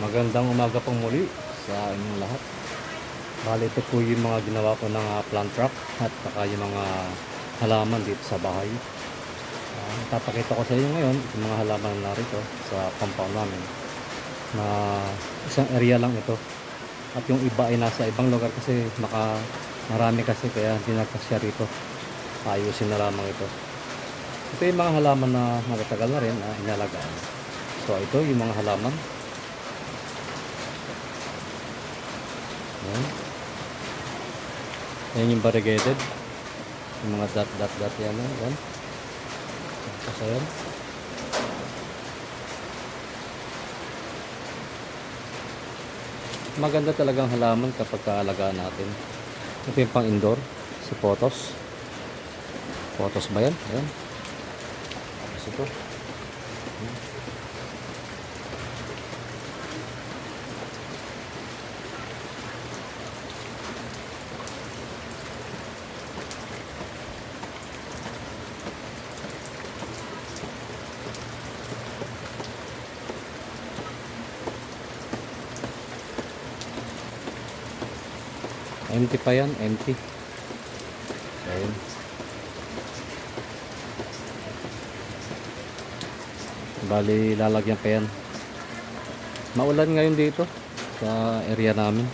Magandang umaga pong muli sa inyong lahat. Bali ito po yung mga ginawa ko ng ah, plant trap at saka yung mga halaman dito sa bahay. Ah, tapakita ko sa inyo ngayon yung mga halaman na rito sa compound namin na isang area lang ito. At yung iba ay nasa ibang lugar kasi maka marami kasi kaya hindi nagkasya rito. Ayusin na lamang ito. Ito yung mga halaman na magatagal na rin na inalagaan. So ito yung mga halaman Yan. Yan yung variegated. Yung mga dot dot dot yan. oh. Yan. Tapos ayan. Maganda talagang halaman kapag kaalagaan natin. Ito yung pang indoor. Si Potos. Potos ba yan? Ayan. Tapos ito. Empty pa yan, empty. Ayun. Bali, lalagyan pa yan. Maulan ngayon dito sa area namin.